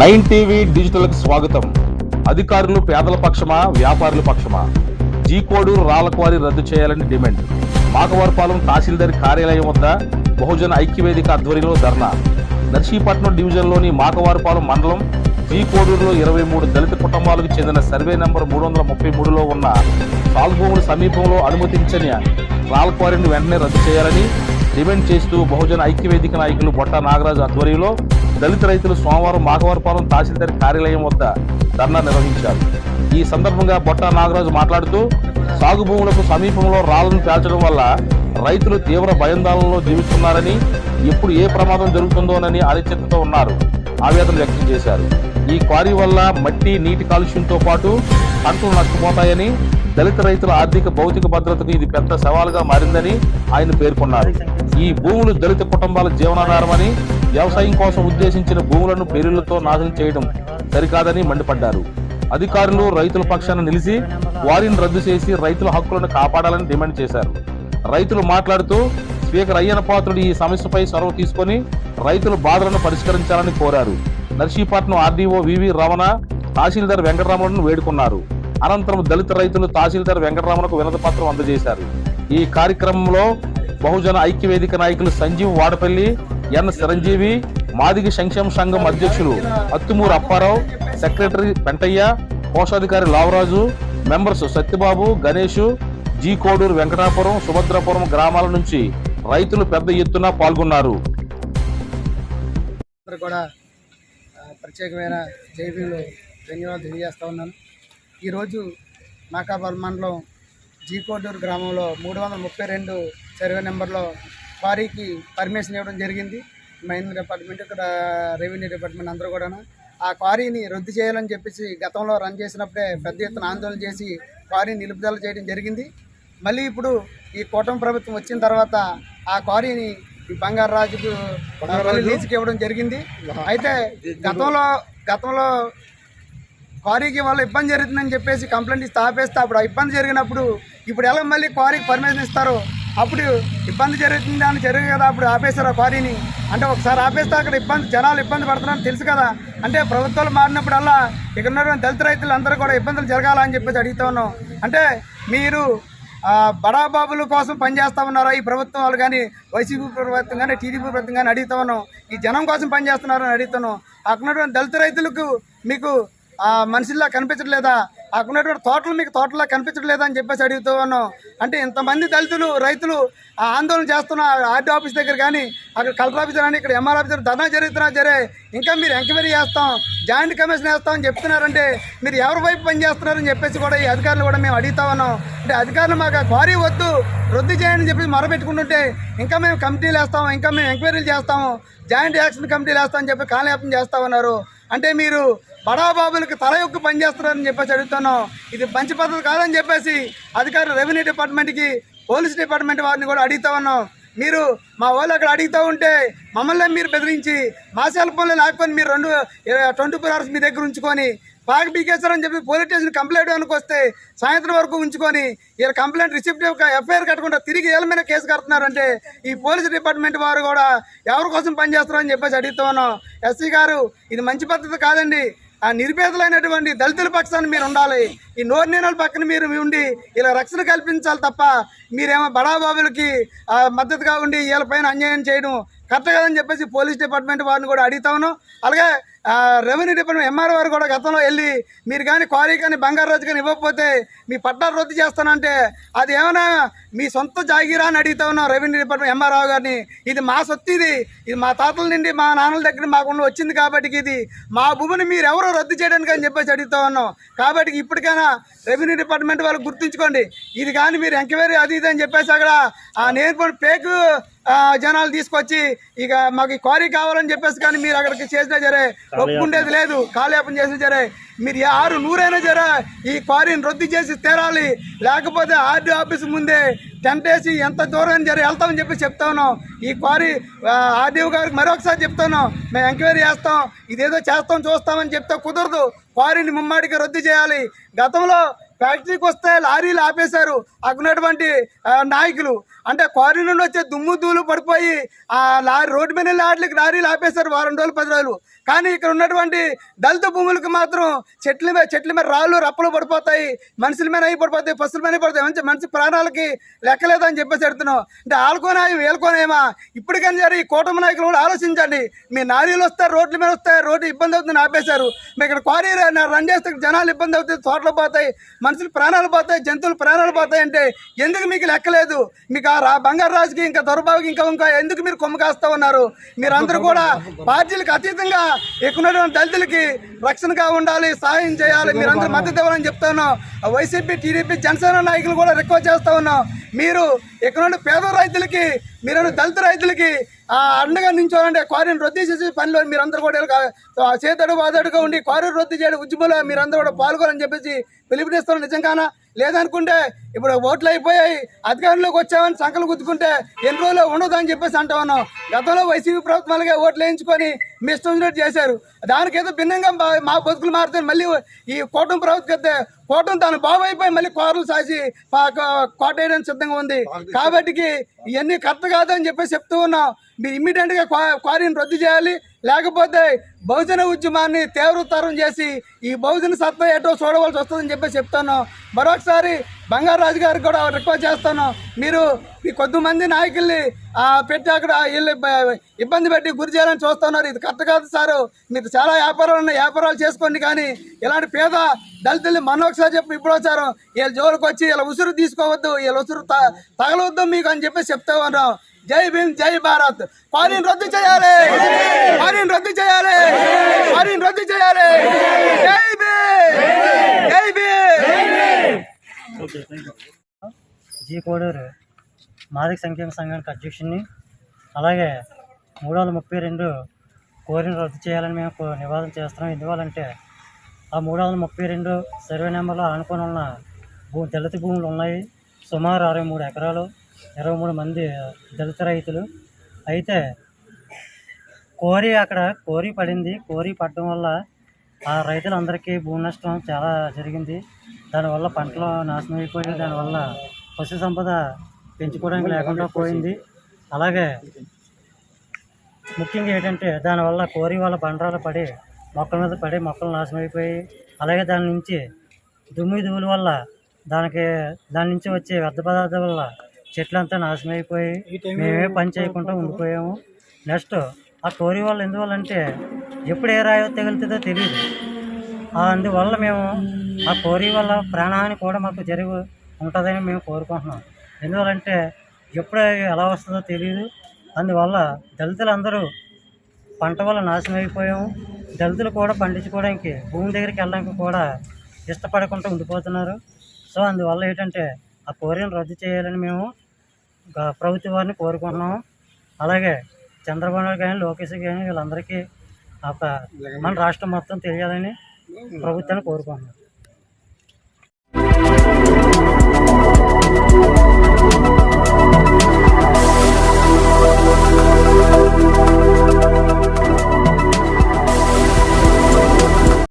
Nine TV digital స్వాగతం. అధికారులు పేదల పక్షమా వ్యాపారుల పక్షమా? జీ కోడు రాళ్ళక్వారీ రద్దు చేయాలని డిమాండ్. మాకవరపాలెం తహసీల్దార్ కార్యాలయం వద్ద బహుజన ఐక్యవేదిక ఆధ్వర్యంలో ధర్నా. నర్సీపట్నం డివిజన్లోని మాకవారపాలెం మండలం జీ కోడూరులో ఇరవై మూడు దళిత కుటుంబాలకు చెందిన సర్వే నంబర్ మూడు వందల ముప్పై మూడులో ఉన్న సాగు సమీపంలో అనుమతించని రాళ్ళక్వారీని వెంటనే రద్దు చేయాలని డిమాండ్ చేస్తూ బహుజన ఐక్యవేదిక నాయకులు బొట్ట నాగరాజు ఆధ్వర్యంలో దళిత రైతులు సోమవారం మాఘవరపాలెం తహసీల్దార్ కార్యాలయం వద్ద ధర్నా నిర్వహించారు. ఈ సందర్భంగా బొట్ట నాగరాజు మాట్లాడుతూ సాగు భూములకు సమీపంలో రాళ్ళను పేల్చడం వల్ల రైతులు తీవ్ర భయాందోళనలో జీవిస్తున్నారని ఎప్పుడు ఏ ప్రమాదం జరుగుతుందోనని అనిశ్చితతో ఉన్నారు. ఆవేదన వ్యక్తం చేశారు. ఈ క్వారీ వల్ల మట్టి నీటి కాలుష్యంతో పాటు పంటలు నష్టపోతాయని దళిత రైతుల ఆర్థిక భౌతిక భద్రతకు ఇది పెద్ద సవాలుగా మారిందని ఆయన పేర్కొన్నారు. ఈ భూములు దళిత కుటుంబాల జీవనాధారమని వ్యవసాయం కోసం ఉద్దేశించిన భూములను పేరులతో నాశనం చేయడం సరికాదని మండిపడ్డారు. అధికారులు రైతుల పక్షాన నిలిచి వారిని రద్దు చేసి రైతుల హక్కులను కాపాడాలని డిమాండ్ చేశారు. రైతులు మాట్లాడుతూ స్పీకర్ అయ్యన పాత్రుడు ఈ సమస్యపై చొరవ తీసుకొని రైతుల బాధలను పరిష్కరించాలని కోరారు. Narsipatnam RDO V V Ramana tahsildar వెంకటరమణను వేడుకున్నారు. అనంతరం దళిత రైతులు తహసీల్దార్ వెంకటరమణకు వినతి పత్రం అందజేశారు. ఈ కార్యక్రమంలో బహుజన ఐక్యవేదిక నాయకులు సంజీవ్ వాడపల్లి ఎన్ చిరంజీవి మాదిగ సంక్షేమ సంఘం అధ్యక్షులు అత్తుమూరు అప్పారావు సెక్రటరీ పెంటయ్య కోశాధికారి లావరాజు మెంబర్స్ సత్యబాబు గణేష్ జీ కోడూరు వెంకటాపురం సుభద్రాపురం గ్రామాల నుంచి రైతులు పెద్ద ఎత్తున పాల్గొన్నారు. అందరూ కూడా ప్రత్యేకమైన జైబీలు ధన్యవాదాలు తెలియజేస్తా ఉన్నాను. ఈరోజు నాకాబాల్ మండలం జీకోడూరు గ్రామంలో మూడు వందల ముప్పై రెండు సర్వే నెంబర్లో క్వారీకి పర్మిషన్ ఇవ్వడం జరిగింది. మైన్ డిపార్ట్మెంట్ ఇక్కడ రెవెన్యూ డిపార్ట్మెంట్ అందరూ కూడా ఆ క్వారీని రద్దు చేయాలని చెప్పేసి గతంలో రన్ చేసినప్పుడే పెద్ద ఎత్తున ఆందోళన చేసి క్వారీని నిలుపుదల చేయడం జరిగింది. మళ్ళీ ఇప్పుడు ఈ కూటమి ప్రభుత్వం వచ్చిన తర్వాత ఆ క్వారీని ఈ బంగారు రాజుకు లీజుకి ఇవ్వడం జరిగింది. అయితే గతంలో గతంలో క్వారీకి వల్ల ఇబ్బంది జరుగుతుందని చెప్పేసి కంప్లైంట్ ఇస్తే ఆపేస్తే అప్పుడు ఆ ఇబ్బంది జరిగినప్పుడు ఇప్పుడు ఎలా మళ్ళీ క్వారీకి పర్మిషన్ ఇస్తారు అప్పుడు ఇబ్బంది జరుగుతుంది అని జరిగింది కదా అప్పుడు ఆపేశారు ఆ క్వారీని. అంటే ఒకసారి ఆపేస్తే అక్కడ ఇబ్బంది జనాలు ఇబ్బంది పడుతున్నారని తెలుసు కదా. అంటే ప్రభుత్వాలు మారినప్పుడల్లా ఇక్కడ ఉన్నటువంటి దళిత రైతులు అందరూ కూడా ఇబ్బందులు జరగాలని చెప్పేసి అడుగుతా ఉన్నాం. అంటే మీరు బడాబాబుల కోసం పనిచేస్తా ఉన్నారా. ఈ ప్రభుత్వం వాళ్ళు కానీ వైసీపీ ప్రభుత్వం కానీ టీడీపీ ప్రభుత్వం కానీ అడుగుతా ఉన్నాం. ఈ జనం కోసం పనిచేస్తున్నారని అడుగుతున్నాం. అక్కడ దళిత రైతులకు మీకు మనుషుల్లా కనిపించట్లేదా? అక్కడున్నటువంటి తోటలు మీకు తోటలా కనిపించట్లేదని చెప్పేసి అడుగుతూ ఉన్నాం. అంటే ఇంతమంది దళితులు రైతులు ఆ ఆందోళన చేస్తున్న ఆర్డీ ఆఫీస్ దగ్గర కానీ అక్కడ కలెక్టర్ ఆఫీసర్ కానీ ఇక్కడ ఎంఆర్ ఆఫీసర్ ధర్నా జరుగుతున్నా సరే ఇంకా మీరు ఎంక్వైరీ చేస్తాం జాయింట్ కమిషన్ వేస్తామని చెప్తున్నారంటే మీరు ఎవరి వైపు పనిచేస్తున్నారని చెప్పేసి కూడా ఈ అధికారులు కూడా మేము అడుగుతా ఉన్నాం. అంటే అధికారులు మాకు క్వారీ వద్దు రద్దు చేయండి చెప్పి మొరపెట్టుకుంటుంటే ఇంకా మేము కమిటీలు వేస్తాము ఇంకా మేము ఎంక్వైరీలు చేస్తాము జాయింట్ యాక్షన్ కమిటీలు వేస్తామని చెప్పి కాలయాపన చేస్తా ఉన్నారు. అంటే మీరు బడాబాబులకు తల యొక్క పనిచేస్తున్నారని చెప్పేసి అడుగుతున్నాం. ఇది మంచి పద్ధతి కాదని చెప్పేసి అధికారులు రెవెన్యూ డిపార్ట్మెంట్కి పోలీస్ డిపార్ట్మెంట్ వారిని కూడా అడుగుతా ఉన్నాం. మీరు మా వాళ్ళు అక్కడ అడుగుతూ ఉంటే మమ్మల్ని మీరు బెదిరించి మా సెల్ ఫోన్లో లాక్కొని మీరు రెండు ట్వంటీ ఫోర్ అవర్స్ మీ దగ్గర ఉంచుకొని పాక అని చెప్పి పోలీస్ స్టేషన్ కంప్లైంట్ అనుకొస్తే వస్తే సాయంత్రం వరకు ఉంచుకొని వీళ్ళ కంప్లైంట్ రిసిప్ట్ యొక్క ఎఫ్ఐఆర్ కట్టకుండా తిరిగి వీళ్ళ మీద కేసు కడుతున్నారంటే ఈ పోలీస్ డిపార్ట్మెంట్ వారు కూడా ఎవరి కోసం పనిచేస్తారని చెప్పేసి అడుగుతూ ఉన్నాం. ఎస్సీ గారు ఇది మంచి పద్ధతి కాదండి. ఆ నిరుపేదలైనటువంటి దళితుల పక్షాన్ని మీరు ఉండాలి. ఈ నోరు నేనల పక్కన మీరు ఉండి ఇలా రక్షణ కల్పించాలి తప్ప మీరేమో బడాబాబులకి మద్దతుగా ఉండి వీళ్ళపైన అన్యాయం చేయడం కరెక్ట్ కాదని చెప్పేసి పోలీస్ డిపార్ట్మెంట్ వారిని కూడా అడుగుతా ఉన్నాం. అలాగే రెవెన్యూ డిపార్ట్మెంట్ ఎంఆర్ వారు కూడా గతంలో వెళ్ళి మీరు కానీ క్వారీ కానీ బంగారు రోజు కానీ ఇవ్వకపోతే మీ పట్టాలు రద్దు చేస్తానంటే అది ఏమైనా మీ సొంత జాగీరా అని అడుగుతా ఉన్నాం రెవెన్యూ డిపార్ట్మెంట్ ఎంఆర్ రావు గారిని. ఇది మా సొత్తు ఇది. ఇది మా తాతల నుండి మా నాన్నల దగ్గర మాకు వచ్చింది కాబట్టి ఇది. మా భూమిని మీరు ఎవరో రద్దు చేయడానికి అని చెప్పేసి అడుగుతా ఉన్నాం. కాబట్టి ఇప్పటికైనా రెవెన్యూ డిపార్ట్మెంట్ వాళ్ళు గుర్తుంచుకోండి. ఇది కానీ మీరు ఎంక్వైరీ అది ఇది అని చెప్పేసి అక్కడ ఆ నేర్పడి పేకు జనాలు తీసుకొచ్చి ఇక మాకు ఈ క్వారీ కావాలని చెప్పేసి కానీ మీరు అక్కడికి చేసినా సరే ఒప్పుకుండేది లేదు. కాలయాపన చేసినా సరే మీరు ఆరు నూరైనా సరే ఈ క్వారీని రద్దు చేసి తీరాలి. లేకపోతే ఆర్డీ ఆఫీస్ ముందే టెంట్ వేసి ఎంత దూరం జరి వెళ్తామని చెప్పి చెప్తా ఉన్నాం. ఈ క్వారీ ఆర్డీఓ గారికి మరొకసారి చెప్తాను మేము ఎంక్వైరీ చేస్తాం. ఇదేదో చేస్తాం చూస్తామని చెప్తే కుదరదు. క్వారీని ముమ్మాడికి రద్దు చేయాలి. గతంలో ఫ్యాక్టరీకి వస్తే లారీలు ఆపేశారు అగ్గినటువంటి నాయకులు. అంటే క్వారీ నుండి వచ్చే దుమ్ము దూలు పడిపోయి ఆ లారీ రోడ్డు మీద లారీలకు లారీలు ఆపేశారు వారం రోజులు పది రోజులు. కానీ ఇక్కడ ఉన్నటువంటి దళిత భూములకు మాత్రం చెట్ల మీద చెట్ల మీద రాళ్ళు రప్పలు పడిపోతాయి. మనుషుల మీద అయి పడిపోతాయి పశువుల మీద పడిపోతాయి. మంచి మనిషి ప్రాణాలకి లెక్కలేదని చెప్పేసి ఎడుతున్నాం అంటే ఆలుకోనాయం వేలుకోనేమా ఇప్పటికైనా సరే ఈ కూటమి నాయకులు కూడా ఆలోచించండి. మీ నారీలు వస్తే రోడ్ల మీద వస్తాయి రోడ్డు ఇబ్బంది అవుతుంది ఆపేశారు. మీ ఇక్కడ క్వారీ రన్ చేస్తే జనాలు ఇబ్బంది అవుతుంది తోటలు పోతాయి. మనుషులు ప్రాణాలు పోతాయి జంతువులు ప్రాణాలు పోతాయి అంటే ఎందుకు మీకు లెక్కలేదు మీకు ఆ రా బంగారు రాజుకి ఇంకా దొరబాబుకి ఇంకా ఇంకా ఎందుకు మీరు కొమ్ము కాస్తా ఉన్నారు? మీరందరూ కూడా పార్టీలకు అతీతంగా ఎక్కున్నటువంటి దళితులకి రక్షణగా ఉండాలి సహాయం చేయాలి. మీరందరూ మద్దతు ఇవ్వాలని చెప్తాను. వైసీపీ టీడీపీ జనసేన నాయకులు కూడా రిక్వెస్ట్ చేస్తా ఉన్నాం. మీరు ఇక్కడ పేద రైతులకి మీరు దళిత రైతులకి ఆ అండగా నించోనంటే క్వారీని రద్దు చేసే పనిలో మీరందరూ కూడా చేతడు వాదడుగా ఉండి క్వారీ రద్దు చేయడం ఉద్యమంలో మీరందరూ కూడా పాల్గొనని చెప్పేసి పిలుపునిస్తాం నిజంగానా? లేదనుకుంటే ఇప్పుడు ఓట్లు అయిపోయాయి అధికారంలోకి వచ్చామని సంకలు గుద్దుకుంటే ఎన్ని రోజులు ఉండదు అని చెప్పేసి అంటా ఉన్నాం. గతంలో వైసీపీ ప్రభుత్వాలుగా ఓట్లు వేయించుకొని మీ ఇష్టం వచ్చినట్టు చేశారు దానికేదో భిన్నంగా మా- బతుకులు మారుతాయి మళ్ళీ ఈ కూటమి ప్రభుత్వం అయితే కూటమి తాను బాబు అయిపోయి మళ్ళీ కోరలు సాసి కోట వేయడానికి సిద్ధంగా ఉంది. కాబట్టికి ఇవన్నీ కరెక్ట్ కాదని చెప్పేసి చెప్తూ ఉన్నాం. మీరు ఇమ్మీడియట్గా క్వా- క్వారీని రద్దు చేయాలి. లేకపోతే బహుజన ఉద్యమాన్ని తీవ్రతరం చేసి ఈ బహుజన సత్తా ఎటో చూడవలసి వస్తుందని చెప్పి చెప్తాను. మరొకసారి బంగారాజు గారికి కూడా రిక్వెస్ట్ చేస్తాను. మీరు ఈ కొద్దిమంది నాయకుల్ని పెట్టి అక్కడ వీళ్ళు ఇబ్బంది పెట్టి గురి చేయాలని చూస్తున్నారు. ఇది కరెక్ట్ కాదు సారు. మీరు చాలా వ్యాపారాలు ఉన్నాయి వ్యాపారాలు చేసుకోండి కానీ ఇలాంటి పేద దళితుల్ని మన ఒకసారి చెప్పి ఇప్పుడు వచ్చారు. వీళ్ళ జోలికి వచ్చి వీళ్ళ ఉసురు తీసుకోవద్దు వీళ్ళ ఉసురు త- తగలవద్దు మీకు అని చెప్పి చెప్తా ఉన్నాం. జై భీమ్ జై భారత్. క్వారీని రద్దు చేయాలి. క్వారీని రద్దు చేయాలి. ఫారిన్ రద్దు చేయాలి. జై భీమ్ జై భీమ్. జీ కోడూరు మాదిక సంక్షేమ సంఘానికి అధ్యక్షుడిని అలాగే మూడు వందల ముప్పై రెండు కోరిని రద్దు చేయాలని మేము నివాదం చేస్తున్నాం. ఎందువల్లంటే ఆ మూడు వందల ముప్పై రెండు సర్వే నెంబర్లో ఆనుకొని ఉన్న భూ దళిత భూములు ఉన్నాయి. సుమారు అరవై మూడు ఎకరాలు. ఇరవై మూడు మంది దళిత రైతులు. అయితే కోరి అక్కడ కోరి పడింది. కోరి పడడం వల్ల ఆ రైతులందరికీ భూమి నష్టం చాలా జరిగింది. దానివల్ల పంటలు నాశనం అయిపోయాయి. దానివల్ల పశు సంపద పెంచుకోవడానికి లేకుండా పోయింది. అలాగే ముఖ్యంగా ఏంటంటే దానివల్ల కోరి వల్ల బండరాలు పడి మొక్కల మీద పడి మొక్కలు నాశనం అయిపోయి అలాగే దాని నుంచి దుమ్ము దుమ్ముల వల్ల దానికి దాని నుంచి వచ్చే వ్యర్థ పదార్థాల వల్ల చెట్లంతా నాశనం అయిపోయి మేమే పని చేయకుండా ఉండిపోయాము. నెక్స్ట్ ఆ కోరి వల్ల ఎందువల్ల అంటే ఎప్పుడు ఏ రాయో తగులుతుందో తెలియదు అందువల్ల మేము ఆ కోరి వల్ల ప్రాణహాని కూడా మాకు జరిగి ఉంటుందని మేము కోరుకుంటున్నాం. ఎందువల్లంటే ఎప్పుడు ఎలా వస్తుందో తెలియదు అందువల్ల దళితులందరూ పంట వల్ల నాశనం అయిపోయాము. దళితులు కూడా పండించుకోవడానికి భూమి దగ్గరికి వెళ్ళడానికి కూడా ఇష్టపడకుండా ఉండిపోతున్నారు. సో అందువల్ల ఏంటంటే ఆ కోరికను రద్దు చేయాలని మేము ప్రభుత్వ వారిని కోరుకుంటున్నాము అలాగే చంద్రబాబు కానీ లోకేష్ కానీ వీళ్ళందరికీ మన రాష్ట్రం మొత్తం తెలియాలని ప్రభుత్వాన్ని కోరుకుంటున్నాం.